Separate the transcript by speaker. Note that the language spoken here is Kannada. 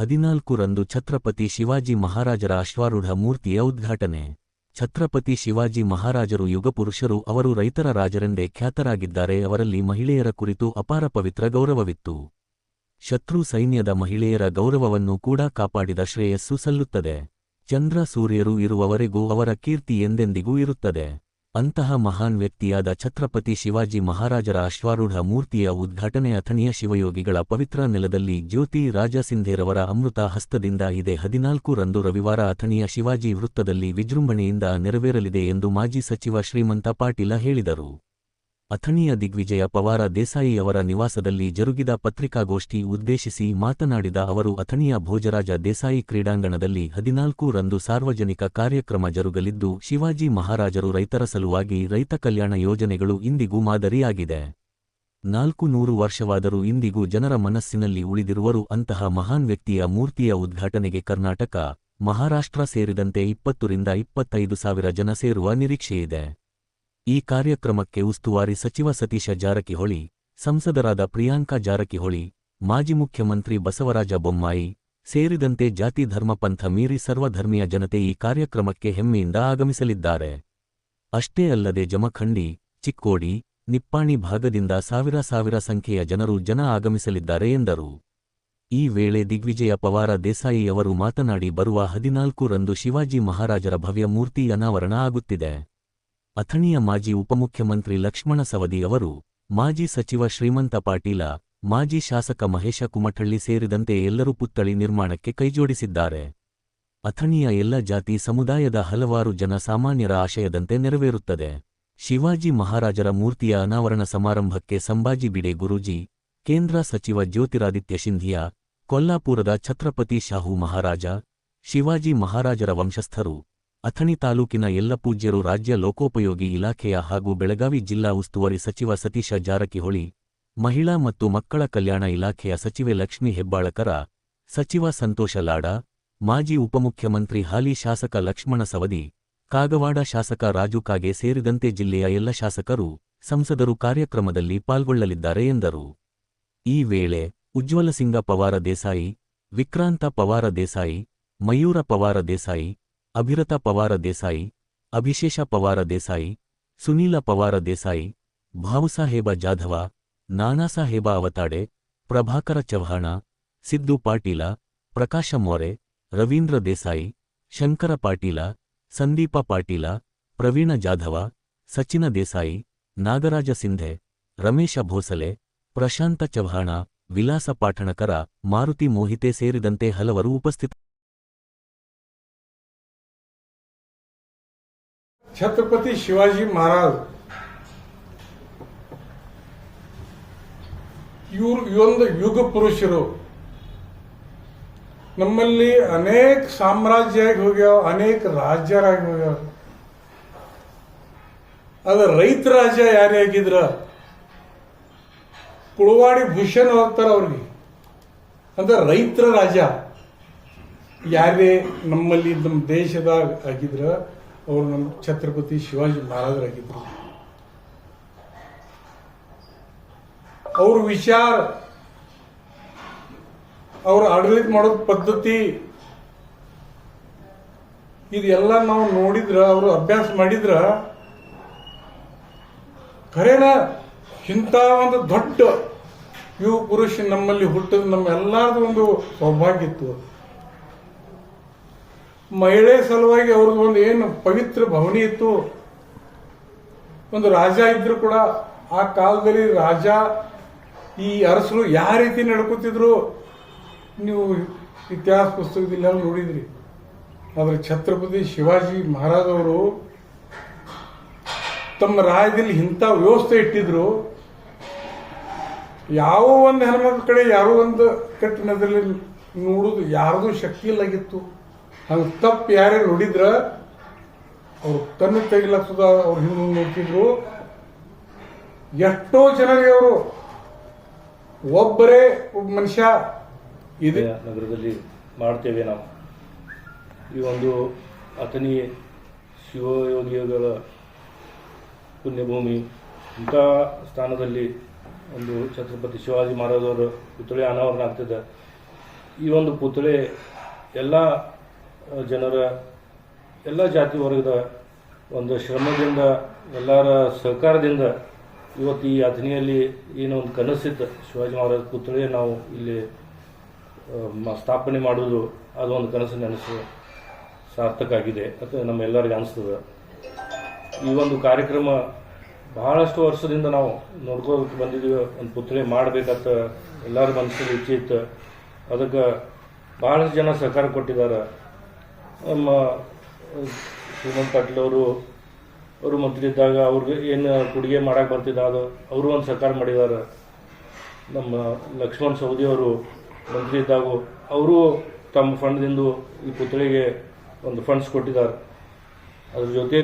Speaker 1: ಹದಿನಾಲ್ಕು ರಂದು ಛತ್ರಪತಿ ಶಿವಾಜಿ ಮಹಾರಾಜರ ಅಶ್ವಾರೂಢ ಮೂರ್ತಿಯ ಉದ್ಘಾಟನೆ. ಛತ್ರಪತಿ ಶಿವಾಜಿ ಮಹಾರಾಜರು ಯುಗಪುರುಷರು ಅವರು ರೈತರ ರಾಜರೆಂದೇ ಖ್ಯಾತರಾಗಿದ್ದಾರೆ, ಅವರಲ್ಲಿ ಮಹಿಳೆಯರ ಕುರಿತು ಅಪಾರ ಪವಿತ್ರ ಗೌರವವಿತ್ತು. ಶತ್ರು ಸೈನ್ಯದ ಮಹಿಳೆಯರ ಗೌರವವನ್ನು ಕೂಡ ಕಾಪಾಡಿದ ಶ್ರೇಯಸ್ಸು ಸಲ್ಲುತ್ತದೆ. ಚಂದ್ರ ಸೂರ್ಯರು ಇರುವವರೆಗೂ ಅವರ ಕೀರ್ತಿ ಎಂದೆಂದಿಗೂ ಇರುತ್ತದೆ. ಅಂತಹ ಮಹಾನ್ ವ್ಯಕ್ತಿಯಾದ ಛತ್ರಪತಿ ಶಿವಾಜಿ ಮಹಾರಾಜರ ಅಶ್ವಾರೂಢ ಮೂರ್ತಿಯ ಉದ್ಘಾಟನೆ ಅಥಣಿಯ ಶಿವಯೋಗಿಗಳ ಪವಿತ್ರ ನೆಲದಲ್ಲಿ ಜ್ಯೋತಿ ರಾಜಸಿಂಧೇರವರ ಅಮೃತ ಹಸ್ತದಿಂದ ಇದೆ ಹದಿನಾಲ್ಕು ರಂದು ರವಿವಾರ ಅಥಣಿಯ ಶಿವಾಜಿ ವೃತ್ತದಲ್ಲಿ ವಿಜೃಂಭಣೆಯಿಂದ ನೆರವೇರಲಿದೆ ಎಂದು ಮಾಜಿ ಸಚಿವ ಶ್ರೀಮಂತ ಪಾಟೀಲ ಹೇಳಿದರು. ಅಥಣಿಯ ದಿಗ್ವಿಜಯ ಪವಾರ ದೇಸಾಯಿಯವರ ನಿವಾಸದಲ್ಲಿ ಜರುಗಿದ ಪತ್ರಿಕಾಗೋಷ್ಠಿ ಉದ್ದೇಶಿಸಿ ಮಾತನಾಡಿದ ಅವರು, ಅಥಣಿಯ ಭೋಜರಾಜ ದೇಸಾಯಿ ಕ್ರೀಡಾಂಗಣದಲ್ಲಿ ಹದಿನಾಲ್ಕು ರಂದು ಸಾರ್ವಜನಿಕ ಕಾರ್ಯಕ್ರಮ ಜರುಗಲಿದ್ದು, ಶಿವಾಜಿ ಮಹಾರಾಜರು ರೈತರ ಸಲುವಾಗಿ ರೈತ ಕಲ್ಯಾಣ ಯೋಜನೆಗಳು ಇಂದಿಗೂ ಮಾದರಿಯಾಗಿದೆ. ನಾಲ್ಕು ನೂರು ವರ್ಷವಾದರೂ ಇಂದಿಗೂ ಜನರ ಮನಸ್ಸಿನಲ್ಲಿ ಉಳಿದಿರುವರು ಅಂತಹ ಮಹಾನ್ ವ್ಯಕ್ತಿಯ ಮೂರ್ತಿಯ ಉದ್ಘಾಟನೆಗೆ ಕರ್ನಾಟಕ, ಮಹಾರಾಷ್ಟ್ರ ಸೇರಿದಂತೆ ಇಪ್ಪತ್ತರಿಂದ ಇಪ್ಪತ್ತೈದು ಸಾವಿರ ಜನ ಸೇರುವ ನಿರೀಕ್ಷೆಯಿದೆ. ಈ ಕಾರ್ಯಕ್ರಮಕ್ಕೆ ಉಸ್ತುವಾರಿ ಸಚಿವ ಸತೀಶ ಜಾರಕಿಹೊಳಿ, ಸಂಸದರಾದ ಪ್ರಿಯಾಂಕಾ ಜಾರಕಿಹೊಳಿ, ಮಾಜಿ ಮುಖ್ಯಮಂತ್ರಿ ಬಸವರಾಜ ಬೊಮ್ಮಾಯಿ ಸೇರಿದಂತೆ ಜಾತಿ ಧರ್ಮ ಪಂಥ ಮೀರಿ ಸರ್ವಧರ್ಮೀಯ ಜನತೆ ಈ ಕಾರ್ಯಕ್ರಮಕ್ಕೆ ಹೆಮ್ಮೆಯಿಂದ ಆಗಮಿಸಲಿದ್ದಾರೆ. ಅಷ್ಟೇ ಅಲ್ಲದೆ ಜಮಖಂಡಿ, ಚಿಕ್ಕೋಡಿ, ನಿಪ್ಪಾಣಿ ಭಾಗದಿಂದ ಸಾವಿರ ಸಾವಿರ ಸಂಖ್ಯೆಯ ಜನರು ಜನ ಆಗಮಿಸಲಿದ್ದಾರೆ ಎಂದರು. ಈ ವೇಳೆ ದಿಗ್ವಿಜಯ ಪವಾರ ದೇಸಾಯಿಯವರು ಮಾತನಾಡಿ ಬರುವ ಹದಿನಾಲ್ಕು ರಂದು ಶಿವಾಜಿ ಮಹಾರಾಜರ ಭವ್ಯ ಮೂರ್ತಿ ಅನಾವರಣ ಆಗುತ್ತಿದೆ. ಅಥಣಿಯ ಮಾಜಿ ಉಪಮುಖ್ಯಮಂತ್ರಿ ಲಕ್ಷ್ಮಣ ಸವದಿ ಅವರು, ಮಾಜಿ ಸಚಿವ ಶ್ರೀಮಂತ ಪಾಟೀಲ, ಮಾಜಿ ಶಾಸಕ ಮಹೇಶ ಕುಮಠಳ್ಳಿ ಸೇರಿದಂತೆ ಎಲ್ಲರೂ ಪುತ್ಥಳಿ ನಿರ್ಮಾಣಕ್ಕೆ ಕೈಜೋಡಿಸಿದ್ದಾರೆ. ಅಥಣಿಯ ಎಲ್ಲ ಜಾತಿ ಸಮುದಾಯದ ಹಲವಾರು ಜನ ಸಾಮಾನ್ಯರ ಆಶಯದಂತೆ ನೆರವೇರುತ್ತದೆ. ಶಿವಾಜಿ ಮಹಾರಾಜರ ಮೂರ್ತಿಯ ಅನಾವರಣ ಸಮಾರಂಭಕ್ಕೆ ಸಂಭಾಜಿ ಬಿಡೆ ಗುರೂಜಿ, ಕೇಂದ್ರ ಸಚಿವ ಜ್ಯೋತಿರಾದಿತ್ಯ ಸಿಂಧಿಯಾ, ಕೊಲ್ಲಾಪುರದ ಛತ್ರಪತಿ ಶಾಹು ಮಹಾರಾಜ, ಶಿವಾಜಿ ಮಹಾರಾಜರ ವಂಶಸ್ಥರು ಅಥಣಿ ತಾಲೂಕಿನ ಎಲ್ಲ ಪೂಜ್ಯರು ರಾಜ್ಯ ಲೋಕೋಪಯೋಗಿ ಇಲಾಖೆಯ ಹಾಗೂ ಬೆಳಗಾವಿ ಜಿಲ್ಲಾ ಉಸ್ತುವಾರಿ ಸಚಿವ ಸತೀಶ ಜಾರಕಿಹೊಳಿ, ಮಹಿಳಾ ಮತ್ತು ಮಕ್ಕಳ ಕಲ್ಯಾಣ ಇಲಾಖೆಯ ಸಚಿವೆ ಲಕ್ಷ್ಮೀ ಹೆಬ್ಬಾಳಕರ, ಸಚಿವ ಸಂತೋಷ ಲಾಡ, ಮಾಜಿ ಉಪಮುಖ್ಯಮಂತ್ರಿ ಹಾಲಿ ಶಾಸಕ ಲಕ್ಷ್ಮಣ ಸವದಿ, ಕಾಗವಾಡ ಶಾಸಕ ರಾಜು ಕಾಗೆ ಸೇರಿದಂತೆ ಜಿಲ್ಲೆಯ ಎಲ್ಲ ಶಾಸಕರು ಸಂಸದರು ಕಾರ್ಯಕ್ರಮದಲ್ಲಿ ಪಾಲ್ಗೊಳ್ಳಲಿದ್ದಾರೆ ಎಂದರು. ಈ ವೇಳೆ ಉಜ್ವಲಸಿಂಗ ಪವಾರ ದೇಸಾಯಿ, ವಿಕ್ರಾಂತ ಪವಾರ ದೇಸಾಯಿ, ಮಯೂರ ಪವಾರ ದೇಸಾಯಿ ಅಭಿರತ ಪವಾರ ದೇಸಾಯಿ ಅಭಿಶೇಷ ಪವಾರ ದೇಸಾಯಿ ಸುನೀಲ ಪವಾರ ದೇಸಾಯಿ ಭಾವುಸಾಹೇಬ ಜಾಧವ ನಾನಾಸಾಹೇಬ ಅವತಾಡೆ ಪ್ರಭಾಕರ ಚವ್ಹಾಣ ಸಿದ್ದು ಪಾಟೀಲ ಪ್ರಕಾಶ ಮೋರೆ ರವೀಂದ್ರ ದೇಸಾಯಿ ಶಂಕರ ಪಾಟೀಲ ಸಂದೀಪ ಪಾಟೀಲ ಪ್ರವೀಣ ಜಾಧವ ಸಚಿನ ದೇಸಾಯಿ ನಾಗರಾಜ ಸಿಂಧೆ ರಮೇಶ ಭೋಸಲೆ ಪ್ರಶಾಂತ ಚವ್ಹಾಣ ವಿಲಾಸ ಪಾಠಣಕರ ಮಾರುತಿ ಮೋಹಿತೆ ಸೇರಿದಂತೆ ಹಲವರು ಉಪಸ್ಥಿತ
Speaker 2: छत्रपती शिवाजी महाराज ಇವ್ರು ಇವೊಂದು ಯುಗ ಪುರುಷರು ನಮ್ಮಲ್ಲಿ ಅನೇಕ ಸಾಮ್ರಾಜ್ಯ ಆಗಿ ಹೋಗ್ಯಾವ ಅನೇಕ ರಾಜ್ಯರಾಗಿ ಹೋಗ್ಯಾವ ಅದ ರೈತ ರಾಜ್ಯ ಯಾರೇ ಆಗಿದ್ರ ಕುಳವಾಡಿ ಭೂಷಣ್ ಹೋಗ್ತಾರ ಅವ್ರಿಗೆ ಅಂದ್ರೆ ರೈತರ ರಾಜ್ಯ ಯಾರೇ ನಮ್ಮಲ್ಲಿ ನಮ್ಮ ದೇಶದಾಗ ಆಗಿದ್ರ ಅವರು ನಮ್ಮ ಛತ್ರಪತಿ ಶಿವಾಜಿ ಮಹಾರಾಜರಾಗಿದ್ದರು ಅವ್ರ ವಿಚಾರ, ಅವ್ರ ಆಡಳಿತ ಮಾಡೋದ್ ಪದ್ಧತಿ, ಇದೆಲ್ಲ ನಾವು ನೋಡಿದ್ರ, ಅವರು ಅಭ್ಯಾಸ ಮಾಡಿದ್ರ, ಖರೇನ ಇಂಥ ಒಂದು ದೊಡ್ಡ ಯುವ ಪುರುಷ ನಮ್ಮಲ್ಲಿ ಹುಟ್ಟದ ನಮ್ಮೆಲ್ಲರದು ಒಂದು ಸೌಭಾಗ್ಯ ಇತ್ತು. ಮಹಿಳೆ ಸಲುವಾಗಿ ಅವ್ರದ್ದು ಒಂದು ಏನು ಪವಿತ್ರ ಭವನಿ ಇತ್ತು. ಒಂದು ರಾಜ ಇದ್ರು ಕೂಡ ಆ ಕಾಲದಲ್ಲಿ ರಾಜ, ಈ ಅರಸರು ಯಾವ ರೀತಿ ನಡ್ಕೋತಿದ್ರು ನೀವು ಇತಿಹಾಸ ಪುಸ್ತಕದಲ್ಲಿ ನೋಡಿದ್ರಿ. ಆದ್ರೆ ಛತ್ರಪತಿ ಶಿವಾಜಿ ಮಹಾರಾಜವರು ತಮ್ಮ ರಾಜ್ಯದಲ್ಲಿ ಇಂಥ ವ್ಯವಸ್ಥೆ ಇಟ್ಟಿದ್ರು. ಯಾವ ಒಂದು ಹೆಣ್ಮಕ್ಳ ಕಡೆ ಯಾರೋ ಒಂದು ಕಟ್ಟಿನದಲ್ಲಿ ನೋಡುದು ಯಾರದೂ ಶಕ್ತಿ ಇಲ್ಲಾಗಿತ್ತು ಹಂಗೆ ತಪ್ಪು ಯಾರ್ಯಾರು ನೋಡಿದ್ರ, ಅವ್ರು ತನ್ನ ತೆಗಿಲ ಸುದ ಅವ್ರು ಹಿಂದೆ ನೋಡ್ತಿದ್ರು. ಎಷ್ಟೋ ಜನರಿಗೆ ಅವರು ಒಬ್ಬರೇ ಒಬ್ಬ ಮನುಷ್ಯ ಇದೆ.
Speaker 3: ನಗರದಲ್ಲಿ ಮಾಡ್ತೇವೆ ನಾವು. ಈ ಒಂದು ಅಥನಿ ಶಿವಯೋಗಿಗಳ ಪುಣ್ಯಭೂಮಿ, ಇಂಥ ಸ್ಥಾನದಲ್ಲಿ ಒಂದು ಛತ್ರಪತಿ ಶಿವಾಜಿ ಮಹಾರಾಜ್ ಅವರ ಪುತ್ಥಳಿ ಅನಾವರಣ ಆಗ್ತಿದೆ. ಈ ಒಂದು ಪುತ್ಥಳಿ ಎಲ್ಲ ಜನರ ಎಲ್ಲ ಜಾತಿ ವರ್ಗದ ಒಂದು ಶ್ರಮದಿಂದ, ಎಲ್ಲರ ಸಹಕಾರದಿಂದ ಇವತ್ತು ಈ ಅಥಣಿಯಲ್ಲಿ ಏನೋ ಒಂದು ಕನಸಿತ್ತು. ಶಿವಾಜಿ ಮಹಾರಾಜ ಪುತ್ಥಳಿ ನಾವು ಇಲ್ಲಿ ಸ್ಥಾಪನೆ ಮಾಡುವುದು ಅದು ಒಂದು ಕನಸು ನೆನಸು. ಸಾರ್ಥಕ ಆಗಿದೆ. ಅಥವಾ ನಮ್ಮೆಲ್ಲರಿಗೂ ಅನಿಸ್ತದೆ. ಈ ಒಂದು ಕಾರ್ಯಕ್ರಮ ಬಹಳಷ್ಟು ವರ್ಷದಿಂದ ನಾವು ನೋಡ್ಕೋಬೇಕು ಬಂದಿದ್ದೀವಿ. ಒಂದು ಪುತ್ಥಳಿ ಮಾಡಬೇಕಂತ ಎಲ್ಲರ ಮನಸ್ಸಲ್ಲಿ ಇಚ್ಛೆ ಇತ್ತು. ಅದಕ್ಕೆ ಭಾಳಷ್ಟು ಜನ ಸಹಕಾರ ಕೊಟ್ಟಿದ್ದಾರೆ. ನಮ್ಮ ಶ್ರೀಮಂತ ಪಾಟೀಲ್ ಅವರು ಅವರು ಮಂತ್ರಿ ಇದ್ದಾಗ ಅವ್ರಿಗೆ ಏನು ಕೊಡುಗೆ ಮಾಡಕ್ಕೆ ಬರ್ತಿದ್ದ ಅದು ಅವರು ಒಂದು ಸರ್ಕಾರ ಮಾಡಿದ್ದಾರೆ ನಮ್ಮ ಲಕ್ಷ್ಮಣ್ ಸವದಿ ಅವರು ಮಂತ್ರಿ ಇದ್ದಾಗ ಅವರು ತಮ್ಮ ಫಂಡ್ದಿಂದ ಈ ಪುತ್ಳಿಗೆ ಒಂದು ಫಂಡ್ಸ್ ಕೊಟ್ಟಿದ್ದಾರೆ ಅದ್ರ ಜೊತೆ